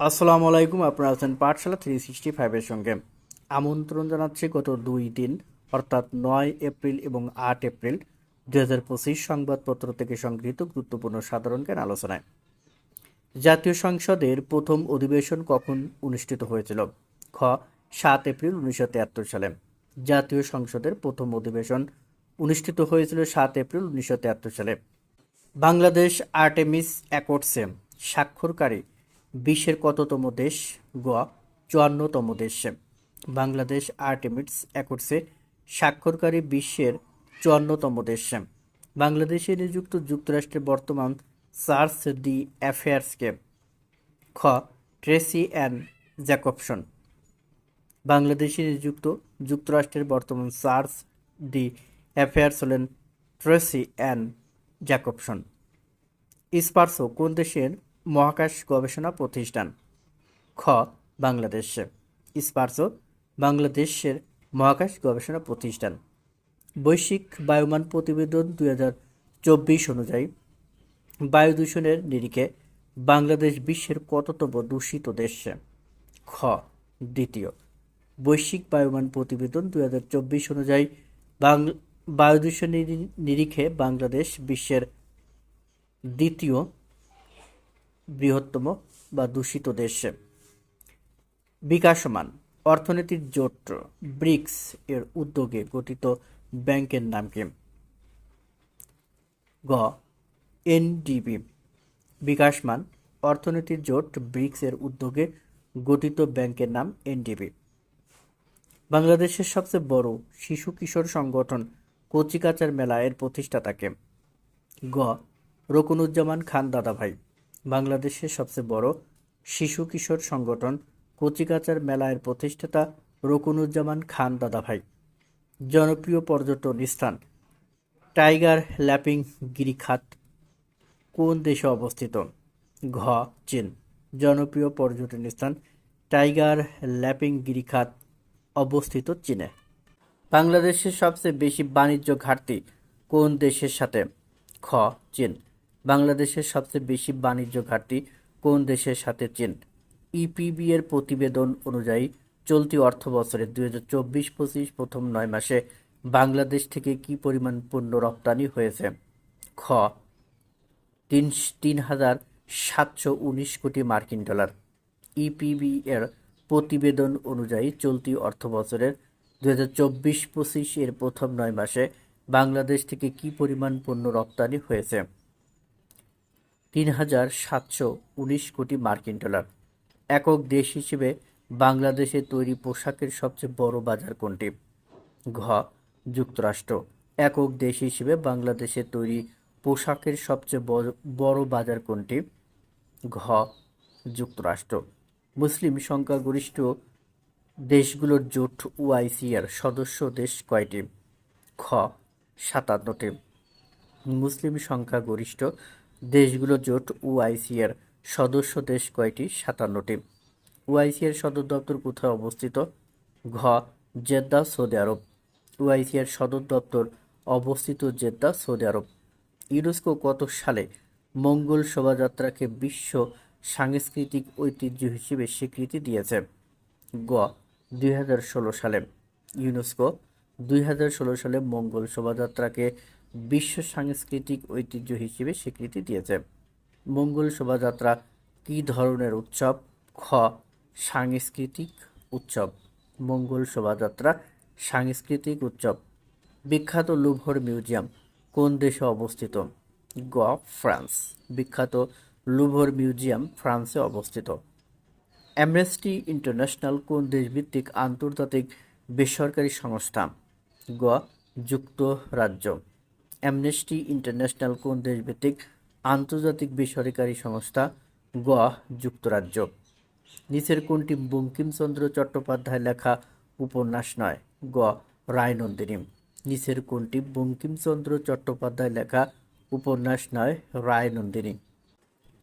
আসসালামু আলাইকুম, আপনারা আছেন পাঠশালা থ্রি সিক্সটি ফাইভের সঙ্গে। আমন্ত্রণ জানাচ্ছি গত দুই দিন, অর্থাৎ নয় এপ্রিল এবং আট এপ্রিল দু হাজার পঁচিশ সংবাদপত্র থেকে সংগৃহীত গুরুত্বপূর্ণ সাধারণ জ্ঞান আলোচনায়। জাতীয় সংসদের প্রথম অধিবেশন কখন অনুষ্ঠিত হয়েছিল? খ, সাত এপ্রিল উনিশশো তিয়াত্তর সালে। জাতীয় সংসদের প্রথম অধিবেশন অনুষ্ঠিত হয়েছিল সাত এপ্রিল উনিশশো তিয়াত্তর সালে। বাংলাদেশ আর্টেমিস অ্যাকর্ডসে, স্বাক্ষরকারী বিশ্বের কততম দেশ? গ চুয়ান্নতম দেশ। বাংলাদেশ আর্টেমিস অ্যাকর্ডসে স্বাক্ষরকারী বিশ্বের চুয়ান্নতম দেশ। বাংলাদেশে নিযুক্ত যুক্তরাষ্ট্রের বর্তমান চার্চ ডি অ্যাফেয়ার্সকে খ, ট্রেসি অ্যান্ড জ্যাকবসন। বাংলাদেশে নিযুক্ত যুক্তরাষ্ট্রের বর্তমান চার্চ ডি অ্যাফেয়ার্স হলেন ট্রেসি অ্যান্ড জ্যাকবসন। স্পার্সো কোন দেশের মহাকাশ গবেষণা প্রতিষ্ঠান। খ, বাংলাদেশ। স্পার্সো, বাংলাদেশের মহাকাশ গবেষণা প্রতিষ্ঠান। বৈশ্বিক বায়ুমান প্রতিবেদন দুই হাজার চব্বিশ অনুযায়ী, বায়ু দূষণের নিরিখে বাংলাদেশ বিশ্বের কততম দূষিত দেশ? খ, দ্বিতীয়। বৈশ্বিক বায়ুমান প্রতিবেদন দুই হাজার চব্বিশ অনুযায়ী বাংলা বায়ু দূষণের নিরিখে বাংলাদেশ বিশ্বের দ্বিতীয় বৃহত্তম বা দূষিত দেশ। বিকাশমান অর্থনীতির জোট ব্রিক্স এর উদ্যোগে গঠিত ব্যাংকের নাম কি? গ, এনডিবি। বিকাশমান অর্থনীতির জোট ব্রিক্স এর উদ্যোগে গঠিত ব্যাংকের নাম এনডিবি। বাংলাদেশের সবচেয়ে বড় শিশু কিশোর সংগঠন কচিকাচার মেলা এর প্রতিষ্ঠাতাকে গ, রকুনুজ্জামান খান দাদাভাই। বাংলাদেশের সবচেয়ে বড় শিশু কিশোর সংগঠন কচিকাচার মেলায়ের প্রতিষ্ঠাতা রকুনুজ্জামান খান দাদাভাই। জনপ্রিয় পর্যটন স্থান, টাইগার ল্যাপিং গিরিখাত, কোন দেশে অবস্থিত? ঘ, চীন। জনপ্রিয় পর্যটন স্থান, টাইগার ল্যাপিং গিরিখাত অবস্থিত চীনে। বাংলাদেশের সবচেয়ে বেশি বাণিজ্য ঘাটতি কোন দেশের সাথে? খ, চীন। বাংলাদেশের সবচেয়ে বেশি বাণিজ্য ঘাটতি কোন দেশের সাথে চীন? ইপিবি এর প্রতিবেদন অনুযায়ী, চলতি অর্থ বছরে দুই হাজার চব্বিশ পঁচিশ প্রথম নয় মাসে বাংলাদেশ থেকে কি পরিমাণ পণ্য রপ্তানি হয়েছে? খ, তিন তিন হাজার সাতশো উনিশ কোটি মার্কিন ডলার। ইপিবি এর প্রতিবেদন অনুযায়ী, চলতি অর্থ বছরের দু হাজার চব্বিশ পঁচিশ এর প্রথম নয় মাসে বাংলাদেশ থেকে কি পরিমাণ পণ্য রপ্তানি হয়েছে? তিন হাজার সাতশো উনিশ কোটি মার্কিন ডলার। একক দেশ হিসেবে বাংলাদেশে তৈরি পোশাকের সবচেয়ে বড় বাজার কোনটি? ঘ. যুক্তরাষ্ট্র। একক দেশ হিসেবে বাংলাদেশে তৈরি পোশাকের সবচেয়ে বড় বাজার কোনটি? ঘ. যুক্তরাষ্ট্র। মুসলিম সংখ্যাগরিষ্ঠ দেশগুলোর জোট ওআইসিআর সদস্য দেশ কয়টি? খ. সাতান্নটি। মুসলিম সংখ্যাগরিষ্ঠ দেশগুলো জোট ওআইসিআর সদস্য দেশ কয়টি? সাতান্নটি। ওআইসিআর সদর দপ্তর কোথায় অবস্থিত? ঘ. জেদ্দা, সৌদি আরব। ওআইসিআর সদর দপ্তর অবস্থিত জেদ্দা, সৌদি আরব। ইউনেস্কো কত সালে মঙ্গল শোভাযাত্রাকে বিশ্ব সাংস্কৃতিক ঐতিহ্য হিসেবে স্বীকৃতি দিয়েছে? গ. দুই হাজার ষোলো সালে ইউনেস্কো। দুই হাজার ষোলো সালে মঙ্গল শোভাযাত্রাকে বিশ্ব সাংস্কৃতিক ঐতিহ্য হিসেবে স্বীকৃতি দিয়েছে। মঙ্গল শোভাযাত্রা, কী ধরনের উৎসব? খ, সাংস্কৃতিক উৎসব। মঙ্গল শোভাযাত্রা, সাংস্কৃতিক উৎসব। বিখ্যাত লুভর মিউজিয়াম, কোন দেশে অবস্থিত? গ, ফ্রান্স। বিখ্যাত লুভর মিউজিয়াম, ফ্রান্সে অবস্থিত। অ্যামনেস্টি ইন্টারন্যাশনাল, কোন দেশভিত্তিক আন্তর্জাতিক বেসরকারি সংস্থা? গ, যুক্তরাজ্য। অ্যামনেস্টি ইন্টারন্যাশনাল কোন দেশভিত্তিক আন্তর্জাতিক বেসরকারি সংস্থা গ যুক্তরাজ্য। নিচের কোনটি বঙ্কিমচন্দ্র চট্টোপাধ্যায় লেখা উপন্যাস নয়? গ রায়নন্দিনী নিচের কোনটি বঙ্কিমচন্দ্র চট্টোপাধ্যায় লেখা উপন্যাস নয়? রায়নন্দিনী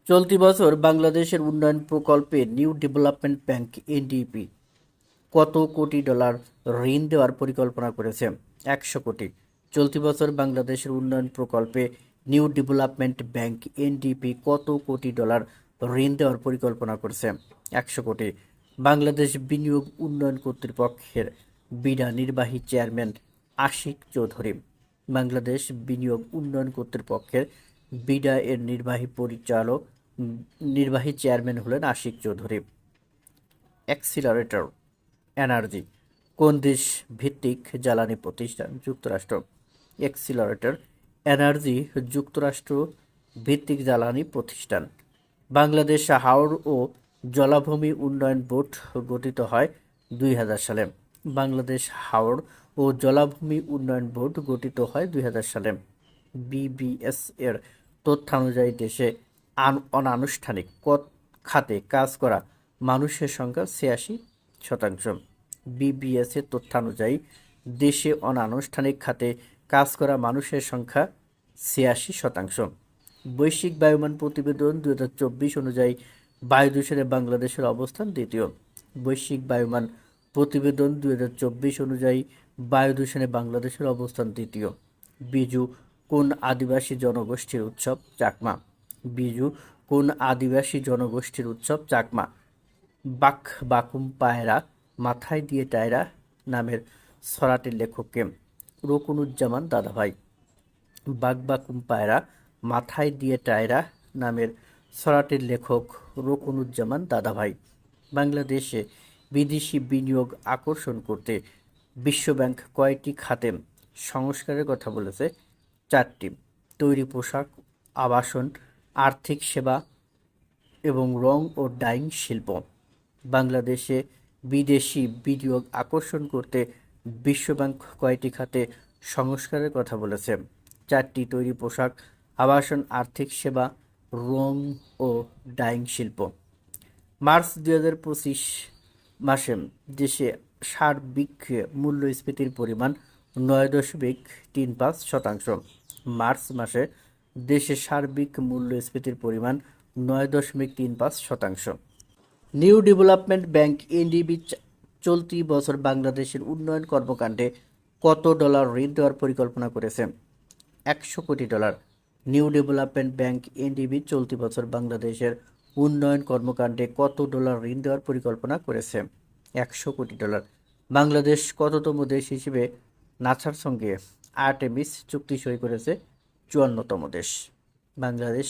চলতি বছর বাংলাদেশের উন্নয়ন প্রকল্পে নিউ ডেভেলপমেন্ট ব্যাংক, এনডিপি, কত কোটি ডলার ঋণ দেওয়ার পরিকল্পনা করেছে? একশো কোটি। চলতি বছর বাংলাদেশের উন্নয়ন প্রকল্পে নিউ ডেভেলপমেন্ট ব্যাংক এনডিপি কত কোটি ডলার ঋণ দেওয়ার পরিকল্পনা করেছে? একশো কোটি। বাংলাদেশ বিনিয়োগ উন্নয়ন কর্তৃপক্ষের বিডা নির্বাহী চেয়ারম্যান আশিক চৌধুরী। বাংলাদেশ বিনিয়োগ উন্নয়ন কর্তৃপক্ষের বিডা এর নির্বাহী পরিচালক, নির্বাহী চেয়ারম্যান হলেন আশিক চৌধুরী। অ্যাক্সিলারেটর, এনার্জি, কোন দেশ ভিত্তিক জ্বালানি প্রতিষ্ঠান? যুক্তরাষ্ট্র। অ্যাক্সিলারেটর, এনার্জি, যুক্তরাষ্ট্র ভিত্তিক জ্বালানি প্রতিষ্ঠান। বাংলাদেশ হাওড় ও জলাভূমি উন্নয়ন বোর্ড গঠিত হয় দুই হাজার সালে। বাংলাদেশ হাওড় ও জলাভূমি উন্নয়ন বোর্ড গঠিত হয় দুই হাজার সালে। বিবিএস এর তথ্যানুযায়ী দেশে অনানুষ্ঠানিক খাতে কাজ করা মানুষের সংখ্যা ছিয়াশি শতাংশ। বিবিএস এর তথ্যানুযায়ী দেশে অনানুষ্ঠানিক খাতে কাজ করা মানুষের সংখ্যা ছিয়াশি শতাংশ। বৈশ্বিক বায়ুমান প্রতিবেদন দু হাজার চব্বিশ অনুযায়ী বায়ু দূষণে বাংলাদেশের অবস্থান দ্বিতীয়। বৈশ্বিক বায়ুমান প্রতিবেদন দু হাজার চব্বিশ অনুযায়ী বায়ু দূষণে বাংলাদেশের অবস্থান দ্বিতীয়। বিজু কোন আদিবাসী জনগোষ্ঠীর উৎসব? চাকমা। বিজু কোন আদিবাসী জনগোষ্ঠীর উৎসব? চাকমা। বাক বাকুম পায়রা মাথায় দিয়ে টায়রা নামের সরাটের লেখককে রকুনুজ্জামান দাদাভাই। বাগবাকুম পায়রা, মাথায় দিয়ে টায়রা নামের সরাটের লেখক রকুনুজ্জামান দাদাভাই। বাংলাদেশে বিদেশি বিনিয়োগ আকর্ষণ করতে বিশ্বব্যাংক কয়টি খাতে সংস্কারের কথা বলেছে চারটি। তৈরি পোশাক, আবাসন, আর্থিক সেবা এবং রং ও ডাইং শিল্প। বাংলাদেশে বিদেশি বিনিয়োগ আকর্ষণ করতে বিশ্বব্যাংক কয়টি খাতে সংস্কারের কথা বলেছে। চারটি তৈরি পোশাক, আবাসন, আর্থিক সেবা, রং ও ডাইং শিল্প। মার্চ দুই হাজার পঁচিশ মাসে দেশে সার্বিক মূল্যস্ফীতির পরিমাণ নয় দশমিক তিন পাঁচ শতাংশ। মার্চ মাসে দেশে সার্বিক মূল্যস্ফীতির পরিমাণ নয় দশমিক তিন পাঁচ শতাংশ। নিউ ডেভেলপমেন্ট ব্যাংক এনডিবি চলতি বছর বাংলাদেশের উন্নয়ন কর্মকাণ্ডে কত ডলার ঋণ দেওয়ার পরিকল্পনা করেছে? একশো কোটি dollar. New development bank NDB চলতি বছর বাংলাদেশের উন্নয়ন কর্মকাণ্ডে কত ডলার ঋণ দেওয়ার পরিকল্পনা করেছে? একশো কোটি ডলার। বাংলাদেশ কততম দেশ হিসেবে নাসার সঙ্গে আর্টেমিস চুক্তি সই করেছে? চুয়ান্নতম দেশ। বাংলাদেশ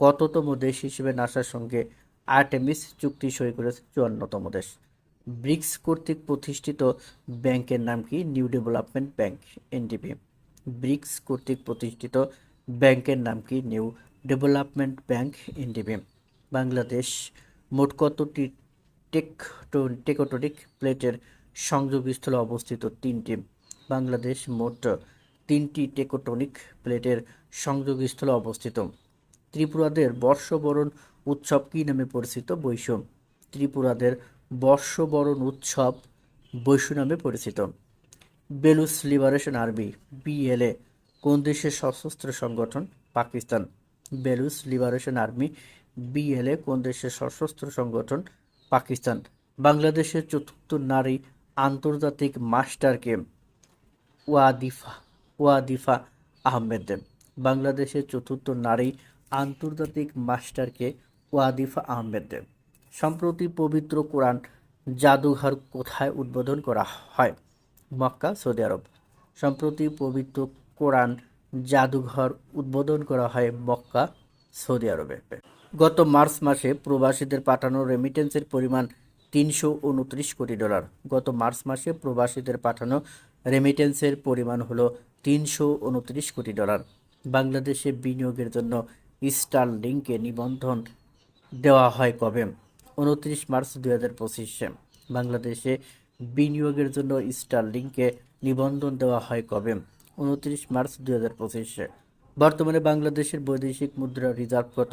কততম দেশ হিসেবে নাসার সঙ্গে আর্টেমিস চুক্তি সই করেছে? চুয়ান্নতম দেশ। ব্রিক্স কর্তৃক প্রতিষ্ঠিত ব্যাংকের নাম কি? New development bank NDB BRICS কর্তৃক প্রতিষ্ঠিত ব্যাংকের নাম কি? New development bank NDB Bangladesh মোট কতটি টেকটো টেকটোনিক প্লেটের সংযোগস্থলে অবস্থিত তিনটি? বাংলাদেশ মোট তিনটি টেকটোনিক প্লেটের সংযোগস্থলে অবস্থিত। ত্রিপুরাদের বর্ষবরণ উৎসব কী নামে পরিচিত? বৈশ্য ত্রিপুরাদের বর্ষবরণ উৎসব বৈশ্য নামে পরিচিত। বেলুস লিবারেশন আর্মি, বিএলএ, কোন দেশের সশস্ত্র সংগঠন? Pakistan. Baloch liberation army, BLA, কোন দেশের সশস্ত্র সংগঠন? পাকিস্তান। বাংলাদেশের চতুর্থ নারী আন্তর্জাতিক মাস্টার মাস্টারকে ওয়াদিফা ওয়াদিফা আহমেদ বাংলাদেশের চতুর্থ নারী আন্তর্জাতিক মাস্টারকে ওয়াদিফা আহমেদ সম্প্রতি পবিত্র কোরআন জাদুঘর কোথায় উদ্বোধন করা হয়? Mecca, Saudi Arab. সম্প্রতি পবিত্র কোরআন জাদুঘর উদ্বোধন করা হয় মক্কা, সৌদি আরবে। গত মার্চ মাসে প্রবাসীদের পাঠানো রেমিটেন্সের পরিমাণ তিনশো উনত্রিশ কোটি ডলার। গত মার্চ মাসে প্রবাসীদের পাঠানো রেমিটেন্সের পরিমাণ হলো তিনশো উনত্রিশ কোটি ডলার। বাংলাদেশে বিনিয়োগের জন্য স্টার লিঙ্কে নিবন্ধন দেওয়া হয় কবে? উনত্রিশ মার্চ দুই হাজার পঁচিশে বাংলাদেশে বিনিয়োগের জন্য স্টার লিঙ্কে নিবন্ধন দেওয়া হয় কবে? উনত্রিশ মার্চ দুই হাজার পঁচিশে। বর্তমানে বাংলাদেশের বৈদেশিক মুদ্রা রিজার্ভ কত?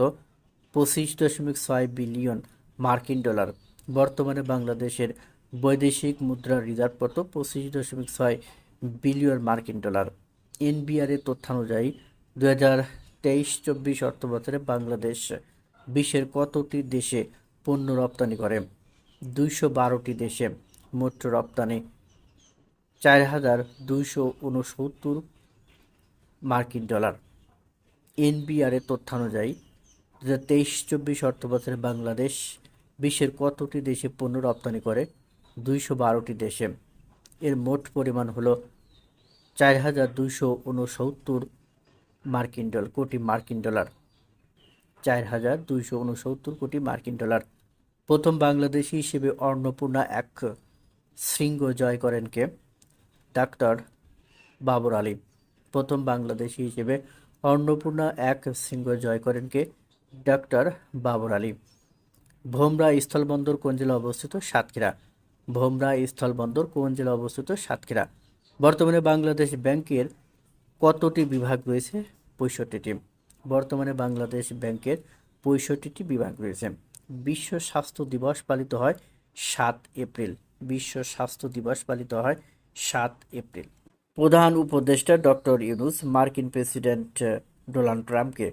পঁচিশ দশমিক ছয় বিলিয়ন মার্কিন ডলার। বর্তমানে বাংলাদেশের বৈদেশিক মুদ্রা রিজার্ভ কত? পঁচিশ দশমিক ছয় বিলিয়ন মার্কিন ডলার। এনবিআর এর তথ্যানুযায়ী দু হাজার তেইশ চব্বিশ অর্থবছরে বাংলাদেশ বিশ্বের কতটি দেশে পণ্য রপ্তানি করে। দুইশো বারোটি দেশে মোট রপ্তানি চার হাজার দুইশো উনসত্তর মার্কিন ডলার। এনবিআর এর তথ্যানুযায়ী দু হাজার তেইশ চব্বিশ অর্থ বছরে বাংলাদেশ বিশ্বের কতটি দেশে পণ্য রপ্তানি করে? দুইশো বারোটি দেশে। এর মোট পরিমাণ হলো চার হাজার দুইশো উনসত্তর মার্কিন ডলার কোটি মার্কিন ডলার। চার হাজার দুইশো উনসত্তর কোটি মার্কিন ডলার। প্রথম বাংলাদেশি হিসেবে অন্নপূর্ণা এক শৃঙ্গ জয় করেন কে? ডাক্তার বাবর আলী। প্রথম বাংলাদেশি হিসেবে অন্নপূর্ণা এক শৃঙ্গ জয় করেন কে? ডাক্তার বাবর আলী। ভোমরা স্থলবন্দর কোন জেলা অবস্থিত? সাতক্ষীরা। ভোমরা স্থলবন্দর কোন জেলা অবস্থিত? সাতক্ষীরা। বর্তমানে বাংলাদেশ ব্যাংকের কতটি বিভাগ রয়েছে? পঁয়ষট্টিটি। বর্তমানে বাংলাদেশ ব্যাংকের পঁয়ষট্টিটি বিভাগ রয়েছে। বিশ্ব স্বাস্থ্য দিবস পালিত হয় সাত এপ্রিল। বিশ্ব স্বাস্থ্য দিবস পালিত হয় সাত এপ্রিল। প্রধান উপদেষ্টা ডক্টর ইউনুস মার্কিন প্রেসিডেন্ট ডোনাল্ড ট্রাম্পকে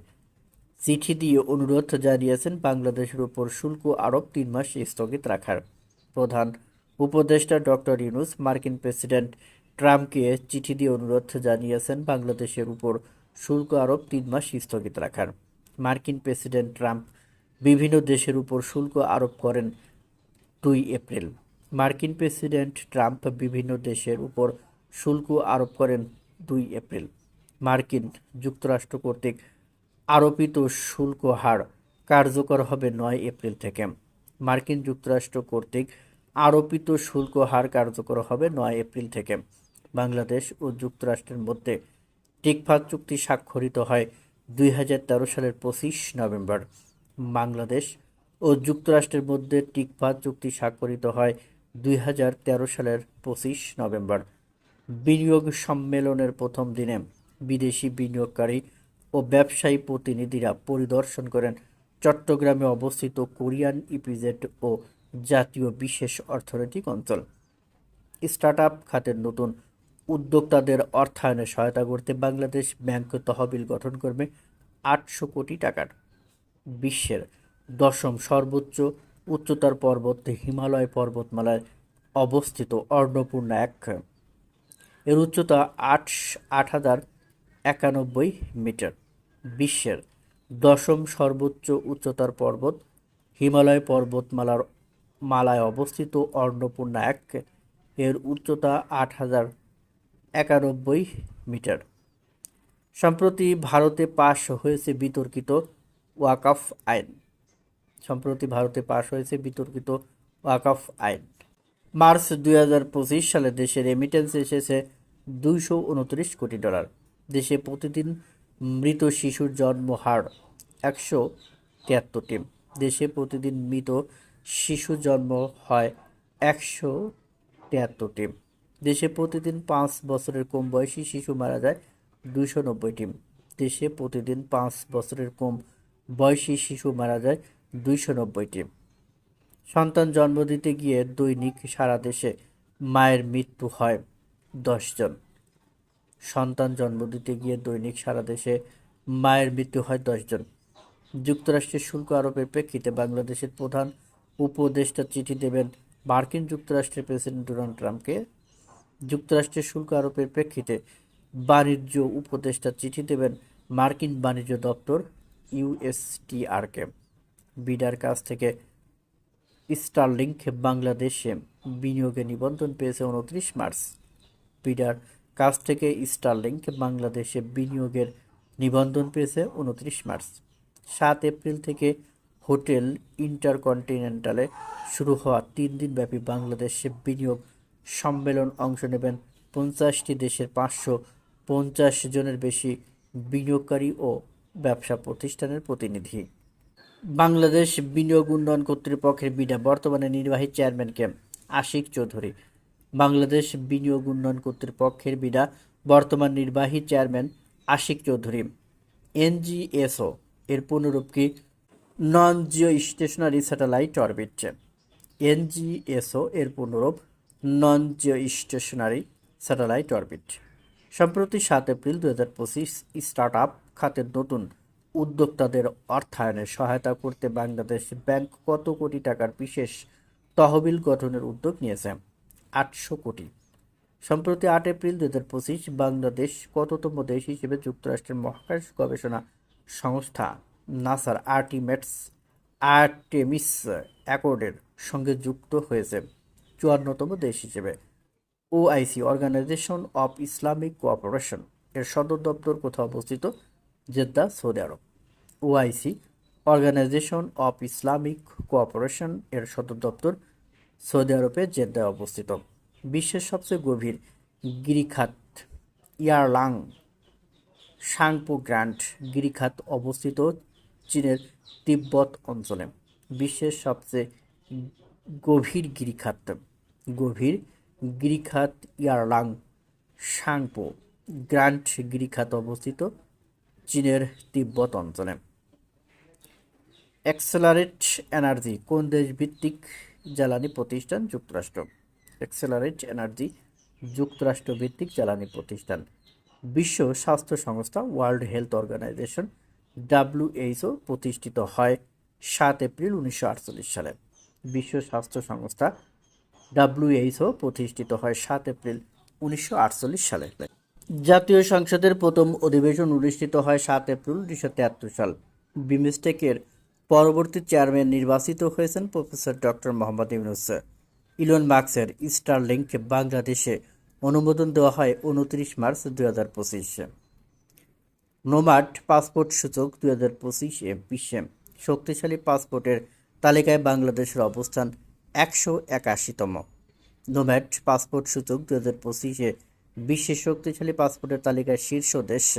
চিঠি দিয়ে অনুরোধ জানিয়েছেন বাংলাদেশের উপর শুল্ক আরোপ তিন মাস স্থগিত রাখার। প্রধান উপদেষ্টা ডক্টর ইউনুস মার্কিন প্রেসিডেন্ট ট্রাম্পকে চিঠি দিয়ে অনুরোধ জানিয়েছেন বাংলাদেশের উপর শুল্ক আরোপ তিন মাস স্থগিত রাখার। মার্কিন প্রেসিডেন্ট ট্রাম্প বিভিন্ন দেশের উপর শুল্ক আরোপ করেন দুই এপ্রিল। মার্কিন প্রেসিডেন্ট ট্রাম্প বিভিন্ন দেশের উপর শুল্ক আরোপ করেন দুই এপ্রিল। মার্কিন যুক্তরাষ্ট্র কর্তৃক আরোপিত শুল্ক হার কার্যকর হবে নয় এপ্রিল থেকে। মার্কিন যুক্তরাষ্ট্র কর্তৃক আরোপিত শুল্ক হার কার্যকর হবে নয় এপ্রিল থেকে। বাংলাদেশ ও যুক্তরাষ্ট্রের মধ্যে টিকফা চুক্তি স্বাক্ষরিত হয় দুই হাজার তেরো সালের পঁচিশ নভেম্বর। বাংলাদেশ ও যুক্তরাষ্ট্রের মধ্যে টিকফা চুক্তি স্বাক্ষরিত হয় দুই হাজার তেরো সালের পঁচিশ নভেম্বর। বিনিয়োগ সম্মেলনের প্রথম দিনে বিদেশি বিনিয়োগকারী ও ব্যবসায়ী প্রতিনিধিরা পরিদর্শন করেন চট্টগ্রামে অবস্থিত কোরিয়ান ইপিজেড ও জাতীয় বিশেষ অর্থনৈতিক অঞ্চল। স্টার্টআপ খাতের নতুন উদ্যোক্তাদের অর্থায়নে সহায়তা করতে বাংলাদেশ ব্যাংক তহবিল গঠন করবে আটশো কোটি টাকার। বিশ্বের দশম সর্বোচ্চ উচ্চতার পর্বত হিমালয় পর্বতমালায় অবস্থিত অন্নপূর্ণা এক। এর উচ্চতা আট আট হাজার একানব্বই মিটার। বিশ্বের দশম সর্বোচ্চ উচ্চতার পর্বত, হিমালয় পর্বতমালার মালায় অবস্থিত অন্নপূর্ণা এক। এর উচ্চতা আট হাজার একানব্বই মিটার। সম্প্রতি ভারতে পাশ হয়েছে বিতর্কিত ওয়াকাফ আইন। সম্প্রতি ভারতে পাশ হয়েছে বিতর্কিত ওয়াকাফ আইন। মার্চ দুই হাজার পঁচিশ সালে দেশে রেমিটেন্স এসেছে দুইশো উনত্রিশ কোটি ডলার। দেশে প্রতিদিন মৃত শিশুর জন্ম হার একশো তিয়াত্তরটি দেশে প্রতিদিন মৃত শিশু জন্ম হয় একশো তিয়াত্তরটি দেশে প্রতিদিন পাঁচ বছরের কম বয়সী শিশু মারা যায় দুইশো নব্বইটি দেশে প্রতিদিন পাঁচ বছরের কম বয়সী শিশু মারা যায় দুইশো নব্বইটি সন্তান জন্ম দিতে গিয়ে দৈনিক সারা দেশে মায়ের মৃত্যু হয় দশজন। সন্তান জন্ম দিতে গিয়ে দৈনিক সারা দেশে মায়ের মৃত্যু হয় দশজন। যুক্তরাষ্ট্রের শুল্ক আরোপের প্রেক্ষিতে বাংলাদেশের প্রধান উপদেষ্টা চিঠি দেবেন মার্কিন যুক্তরাষ্ট্রের প্রেসিডেন্ট ডোনাল্ড ট্রাম্পকে। যুক্তরাষ্ট্রের শুল্ক আরোপের প্রেক্ষিতে বাণিজ্য উপদেষ্টা চিঠি দেবেন মার্কিন বাণিজ্য দপ্তর ইউএসটিআরকে। বিডার কাছ থেকে স্টারলিংক বাংলাদেশে বিনিয়োগে নিবন্ধন পেয়েছে উনত্রিশ মার্চ। বিডার কাছ থেকে স্টারলিংক বাংলাদেশে বিনিয়োগের নিবন্ধন পেয়েছে উনত্রিশ মার্চ। সাত এপ্রিল থেকে হোটেল ইন্টারকন্টিনেন্টালে শুরু হওয়া তিন দিনব্যাপী বাংলাদেশে বিনিয়োগ সম্মেলন অংশ নেবেন পঞ্চাশটি দেশের পাঁচশো পঞ্চাশ জনের বেশি বিনিয়োগকারী ও ব্যবসা প্রতিষ্ঠানের প্রতিনিধি। বাংলাদেশ বিনিয়োগ উন্নয়ন কর্তৃপক্ষের বিডা বর্তমানে নির্বাহী চেয়ারম্যানকে আশিক চৌধুরী। বাংলাদেশ বিনিয়োগ উন্নয়ন কর্তৃপক্ষের বিডা বর্তমান নির্বাহী চেয়ারম্যান আশিক চৌধুরী। এনজিএসও এর পুনরূপ কি? Non geostationary satellite orbit. NGSO এর পুনরূপ non geostationary satellite orbit. সম্প্রতি সাত এপ্রিল দু হাজার পঁচিশ স্টার্ট আপ খাতের নতুন উদ্যোক্তাদের অর্থায়নে সহায়তা করতে বাংলাদেশ ব্যাংক কত কোটি টাকার বিশেষ তহবিল গঠনের উদ্যোগ নিয়েছে? আটশো কোটি। সম্প্রতি আট এপ্রিল দু হাজার পঁচিশ বাংলাদেশ কততম দেশ হিসেবে যুক্তরাষ্ট্রের মহাকাশ গবেষণা সংস্থা নাসার আর্টিমেটস আর্টেমিস অ্যাকর্ডের সঙ্গে যুক্ত হয়েছে। চুয়ান্নতম দেশ হিসেবে। OIC organisation of Islamic cooperation এর সদর দপ্তর কোথাও অবস্থিত? Jeddah Saudi Arab. OIC, organisation of Islamic cooperation এর সদর দপ্তর সৌদি আরবে জেদ্দায় অবস্থিত। বিশ্বের সবচেয়ে গভীর গিরিখাত ইয়ারলাং, সাংপো গ্র্যান্ড গিরিখাত অবস্থিত চীনের তিব্বত অঞ্চলে। বিশ্বের সবচেয়ে গভীর গিরিখাত গভীর গিরিখাত ইয়ারলাং, সাংপো গ্র্যান্ড গিরিখাত অবস্থিত চীনের তিব্বত অঞ্চলে। অ্যাক্সেলারেট এনার্জি কোন দেশ ভিত্তিক জ্বালানি প্রতিষ্ঠান, যুক্তরাষ্ট্র? অ্যাক্সেলারেট এনার্জি যুক্তরাষ্ট্র ভিত্তিক জ্বালানি প্রতিষ্ঠান। বিশ্ব স্বাস্থ্য সংস্থা ওয়ার্ল্ড হেলথ অর্গানাইজেশন ডাব্লিউএইচও প্রতিষ্ঠিত হয় সাত এপ্রিল উনিশশো আটচল্লিশ সালে। বিশ্ব স্বাস্থ্য সংস্থা ডাব্লিউএইচও প্রতিষ্ঠিত হয় সাত এপ্রিল উনিশশো আটচল্লিশ সালে। জাতীয় সংসদের প্রথম অধিবেশন অনুষ্ঠিত হয় সাত এপ্রিল উনিশশো তিয়াত্তর সাল। বিমস্টেকের পরবর্তী চেয়ারম্যান নির্বাচিত হয়েছেন professor doctor Mohammad Yunus. Elon মার্কসের স্টারলিংক বাংলাদেশে অনুমোদন দেওয়া হয় উনত্রিশ মার্চ দুই হাজার পঁচিশে। নোমাড পাসপোর্ট সূচক দুই হাজার পঁচিশে বিশ্বে। শক্তিশালী পাসপোর্টের তালিকায় বাংলাদেশের অবস্থান একশো একাশিতম। নোম্যাড পাসপোর্ট সূচক দুই হাজার পঁচিশে বিশ্বের শক্তিশালী পাসপোর্টের তালিকায় শীর্ষ দেশ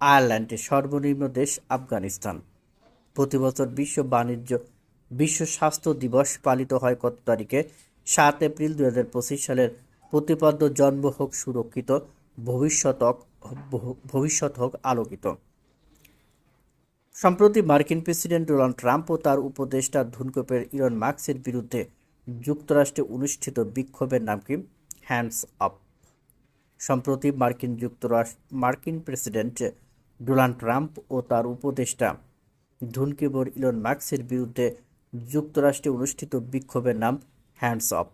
আয়ারল্যান্ডে সর্বনিম্ন দেশ আফগানিস্তান। প্রতি বছর বিশ্ব বাণিজ্য, বিশ্ব স্বাস্থ্য দিবস পালিত হয় কত তারিখে? সাত এপ্রিল দুই হাজার পঁচিশ সালের প্রতিপাদ্য জন্ম হোক সুরক্ষিত, ভবিষ্যৎ হোক- ভবিষ্যৎ হোক আলোকিত। সম্প্রতি মার্কিন প্রেসিডেন্ট ডোনাল্ড ট্রাম্প ও তার উপদেষ্টা ধুনকোপের ইলন মার্কসের বিরুদ্ধে যুক্তরাষ্ট্রে অনুষ্ঠিত বিক্ষোভের নাম কি? Hands up. সম্প্রতি মার্কিন যুক্তরাষ্ট্র, মার্কিন প্রেসিডেন্ট ডোনাল্ড ট্রাম্প ও তার উপদেষ্টা ধুনকেবর ইলন মার্কসের বিরুদ্ধে যুক্তরাষ্ট্রে অনুষ্ঠিত বিক্ষোভের নাম হ্যান্ডস অফ।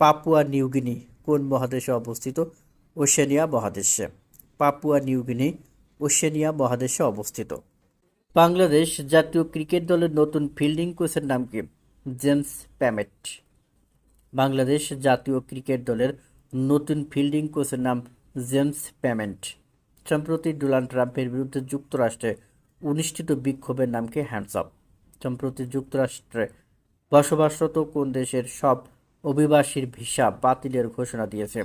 পাপুয়া নিউগিনি কোন মহাদেশে অবস্থিত? ওশেনিয়া মহাদেশে। পাপুয়া নিউগিনি ওশেনিয়া মহাদেশে অবস্থিত। বাংলাদেশ জাতীয় ক্রিকেট দলের নতুন ফিল্ডিং কোচের নাম কি? জেমস প্যামেট। বাংলাদেশ জাতীয় ক্রিকেট দলের নতুন ফিল্ডিং কোচের নাম জেমস প্যামেন্ট সম্প্রতি ডোনাল্ড ট্রাম্পের বিরুদ্ধে যুক্তরাষ্ট্রে অনুষ্ঠিত বিক্ষোভের নামকে হ্যান্ডস আপ সম্প্রতি যুক্তরাষ্ট্রে বসবাসরত কোন দেশের সব অভিবাসীর ভিসা বাতিলের ঘোষণা দিয়েছে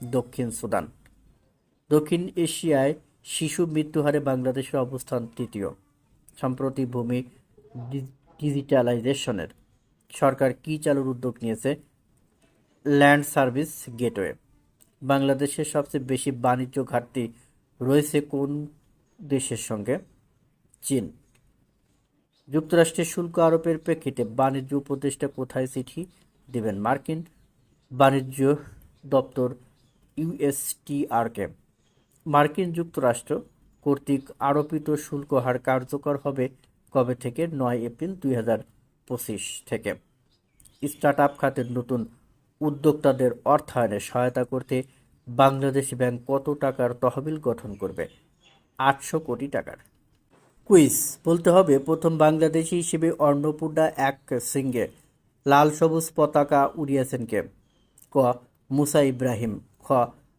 দক্ষিণ সুদান। দক্ষিণ এশিয়ায় শিশু মৃত্যুহারে বাংলাদেশের অবস্থান তৃতীয়। সম্প্রতি ভূমি ডিজিটালাইজেশনের সরকার কি চালুর উদ্যোগ নিয়েছে ল্যান্ড সার্ভিস গেটওয়ে। বাংলাদেশের সবচেয়ে বেশি বাণিজ্য ঘাটতি রয়েছে কোন দেশের সঙ্গে? চীন। যুক্তরাষ্ট্রের শুল্ক আরোপের প্রেক্ষিতে বাণিজ্য উপদেষ্টা কোথায় চিঠি দেবেন মার্কিন বাণিজ্য দপ্তর ইউএসটিআরকে মার্কিন যুক্তরাষ্ট্র কর্তৃক আরোপিত শুল্ক হার কার্যকর হবে কবে থেকে? নয় এপ্রিল দুই হাজার পঁচিশ থেকে। স্টার্ট আপ খাতের নতুন উদ্যোক্তাদের অর্থায়নে সহায়তা করতে বাংলাদেশ ব্যাংক কত টাকার তহবিল গঠন করবে? আটশো কোটি টাকার। কুইজ, বলতে হবে প্রথম বাংলাদেশি হিসেবে অন্নপূর্ণা এক সিঙ্গে লাল সবুজ পতাকা উড়িয়েছেন কে? ক, মুসা ইব্রাহিম, খ,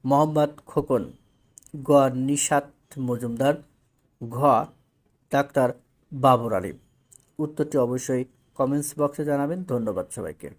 মোহাম্মদ খোকন, গ, নিশাত মজুমদার, ঘ, ডাক্তার বাবর আলী। উত্তরটি অবশ্যই কমেন্টস বক্সে জানাবেন। ধন্যবাদ সবাইকে।